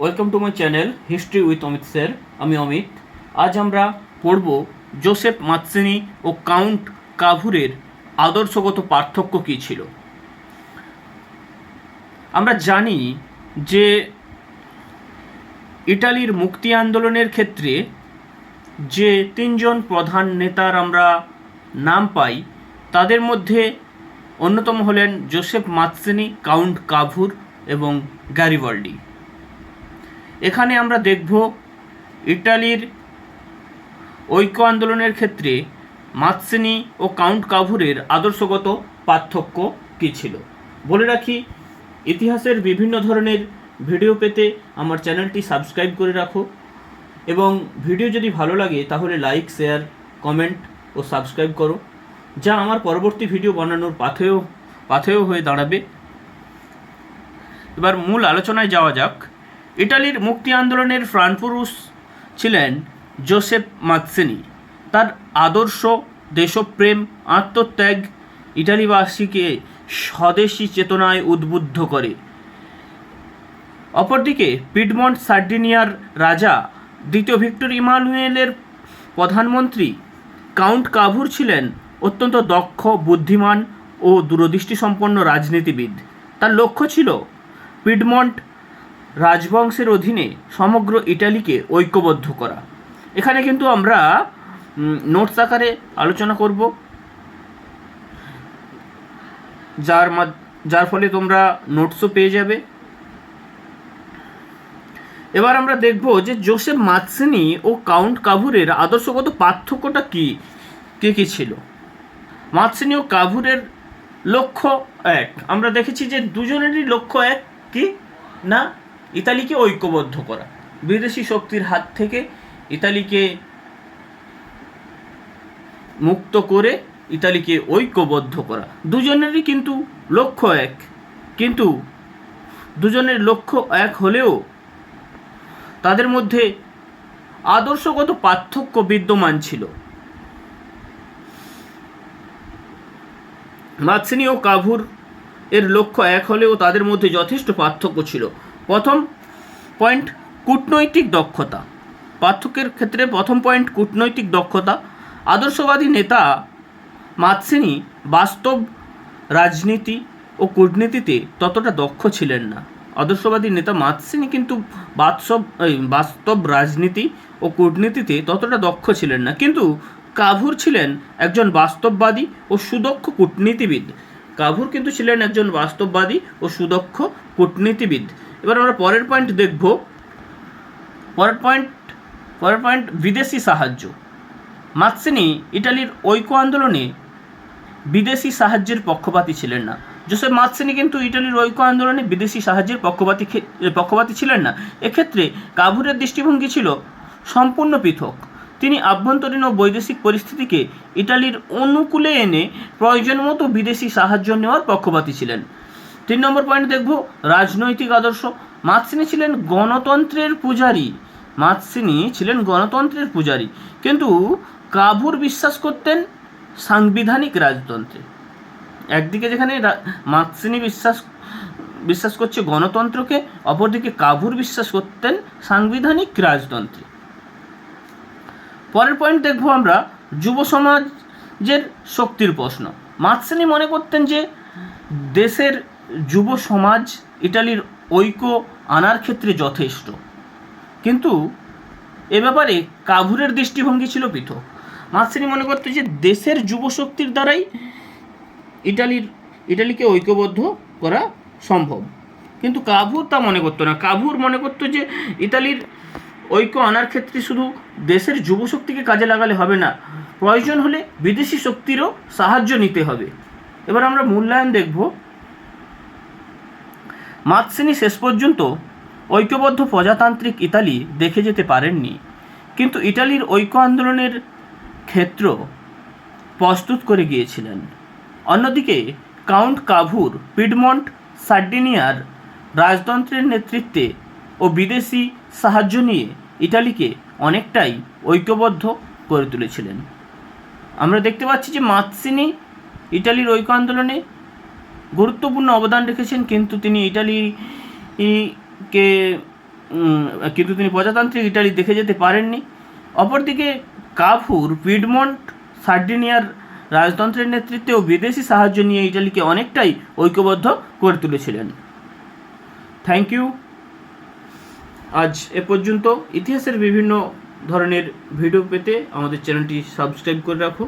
Welcome to my channel history with Amit sir আমি অমিত। আজ আমরা পড়ব জোসেফ মাৎসিনি ও কাউন্ট কাভুরের আদর্শগত পার্থক্য কী ছিল। আমরা জানি যে ইটালির মুক্তি আন্দোলনের ক্ষেত্রে যে তিনজন প্রধান নেতার আমরা নাম পাই, তাদের মধ্যে অন্যতম হলেন জোসেফ মাৎসিনি কাউন্ট কাভুর এবং গ্যারিবাল্ডি এখানে আমরা দেখব ইটালির ঐক্য আন্দোলনের ক্ষেত্রে মাৎসিনি ও কাউন্ট কাভুরের আদর্শগত পার্থক্য কী ছিল? বলে রাখি, ইতিহাসের বিভিন্ন ধরনের ভিডিও পেতে আমার চ্যানেলটি সাবস্ক্রাইব করে রাখো এবং ভিডিও যদি ভালো লাগে তাহলে লাইক, শেয়ার, কমেন্ট ও সাবস্ক্রাইব করো, যা আমার পরবর্তী ভিডিও বানানোর পাথেয় পাথেয় হয়ে দাঁড়াবে। এবার মূল আলোচনায় যাওয়া যাক। ইটালির মুক্তি আন্দোলনের প্রাণপুরুষ ছিলেন জোসেফ মাৎসেনি। তার আদর্শ, দেশপ্রেম, আত্মত্যাগ ইটালিবাসীকে স্বদেশী চেতনায় উদ্বুদ্ধ করে। অপরদিকে পিডমন্ট সার্ডিনিয়ার রাজা দ্বিতীয় ভিক্টর ইমানুয়েলের প্রধানমন্ত্রী কাউন্ট কাভুর ছিলেন অত্যন্ত দক্ষ, বুদ্ধিমান ও দূরদৃষ্টিসম্পন্ন রাজনীতিবিদ। তার লক্ষ্য ছিল পিডমন্ট রাজবংশের অধীনে সমগ্র ইটালিকে ঐক্যবদ্ধ করা। এখানে কিন্তু আমরা নোটস আকারে আলোচনা করব। যার যার ফলে তোমরা নোটসও পেয়ে যাবে। এবার আমরা দেখব যে জোসেফ মাৎসিনি ও কাউন্ট কাভুরের আদর্শগত পার্থক্যটা কি, কে, কী ছিল? মাৎসিনি ও কাভুরের লক্ষ্য এক। আমরা দেখেছি যে দুজনেরই লক্ষ্য এক, কি? না? ইতালিকে ঐক্যবদ্ধ করা। বিদেশি শক্তির হাত থেকে ইতালিকে মুক্ত করে ইতালিকে ঐক্যবদ্ধ করা। দুজনেরই কিন্তু লক্ষ্য এক। কিন্তু দুজনের লক্ষ্য এক হলেও তাদের মধ্যে আদর্শগত পার্থক্য বিদ্যমান ছিল। মাৎসিনি ও কাভুর এর লক্ষ্য এক হলেও তাদের মধ্যে যথেষ্ট পার্থক্য ছিল। প্রথম পয়েন্ট কূটনৈতিক দক্ষতা। পার্থক্যের ক্ষেত্রে প্রথম পয়েন্ট কূটনৈতিক দক্ষতা। আদর্শবাদী নেতা মাৎসিনি বাস্তব রাজনীতি ও কূটনীতিতে ততটা দক্ষ ছিলেন না। আদর্শবাদী নেতা মাৎসিনি কিন্তু বাস্তব বাস্তব রাজনীতি ও কূটনীতিতে ততটা দক্ষ ছিলেন না। কিন্তু কাভুর ছিলেন একজন বাস্তববাদী ও সুদক্ষ কূটনীতিবিদ। কাভুর কিন্তু ছিলেন একজন বাস্তববাদী ও সুদক্ষ কূটনীতিবিদ। এবার আমরা পরের পয়েন্ট দেখব। পরের পয়েন্ট পরের পয়েন্ট বিদেশি সাহায্য। মাৎসিনি ইটালির ঐক্য আন্দোলনে বিদেশি সাহায্যের পক্ষপাতী ছিলেন না। জোসেফ মাৎসিনি কিন্তু ইটালির ঐক্য আন্দোলনে বিদেশি সাহায্যের পক্ষপাতী পক্ষপাতী ছিলেন না। এক্ষেত্রে কাভুরের দৃষ্টিভঙ্গি ছিল সম্পূর্ণ পৃথক। তিনি আভ্যন্তরীণ ও বৈদেশিক পরিস্থিতিকে ইটালির অনুকূলে এনে প্রয়োজন মতো বিদেশি সাহায্য নেওয়ার পক্ষপাতী ছিলেন। তিন নম্বর পয়েন্ট দেখব, রাজনৈতিক আদর্শ। মাৎসিনি ছিলেন গণতন্ত্রের পূজারী। মাৎসিনি ছিলেন গণতন্ত্রের পূজারী। কিন্তু কাভুর বিশ্বাস করতেন সাংবিধানিক রাজতন্ত্রে। একদিকে যেখানে মার্কসিনি বিশ্বাস বিশ্বাস করছে গণতন্ত্রকে, অপরদিকে কাভুর বিশ্বাস করতেন সাংবিধানিক রাজতন্ত্রে। পরের পয়েন্ট দেখব আমরা যুব সমাজের শক্তির প্রশ্ন। মার্কসিনি মনে করতেন যে দেশের যুব সমাজ ইটালির ঐক্য আনার ক্ষেত্রে যথেষ্ট। কিন্তু এ ব্যাপারে কাভুরের দৃষ্টিভঙ্গি ছিল পৃথক। মার্কসিনি মনে করতে যে দেশের যুব শক্তির দ্বারাই ইটালির, ইটালিকে ঐক্যবদ্ধ করা সম্ভব। কিন্তু কাভুর তা মনে করতো না। কাভুর মনে করতো যে ইতালির ঐক্য আনার ক্ষেত্রে শুধু দেশের যুব শক্তিকে কাজে লাগালে হবে না, প্রয়োজন হলে বিদেশি শক্তিরও সাহায্য নিতে হবে। এবার আমরা মূল্যায়ন দেখব মাৎসিনি শেষ পর্যন্ত ঐক্যবদ্ধ প্রজাতান্ত্রিক ইতালি দেখে যেতে পারেননি। কিন্তু ইটালির ঐক্য আন্দোলনের ক্ষেত্র প্রস্তুত করে গিয়েছিলেন। অন্যদিকে, কাউন্ট কাভুর, পিডমন্ট, সার্ডিনিয়ার রাজতন্ত্রের নেতৃত্বে ও বিদেশি সাহায্য নিয়ে ইটালিকে অনেকটাই ঐক্যবদ্ধ করে তুলেছিলেন। আমরা দেখতে পাচ্ছি যে মাৎসিনি ইটালির ঐক্য আন্দোলনে গুরুত্বপূর্ণ অবদান রেখেছেন, কিন্তু তিনি ইটালি কে কিন্তু তিনি প্রজাতান্ত্রিক ইটালি দেখে যেতে পারেননি। অপরদিকে কাফুর, পিডমন্ট, সার্ডিনিয়ার রাজতন্ত্রের নেতৃত্বে ও বিদেশি সাহায্য নিয়ে ইটালিকে অনেকটাই ঐক্যবদ্ধ করে তুলেছিলেন। থ্যাংক ইউ আজ এ পর্যন্ত। ইতিহাসের বিভিন্ন ধরনের ভিডিও পেতে আমাদের চ্যানেলটি সাবস্ক্রাইব করে রাখো।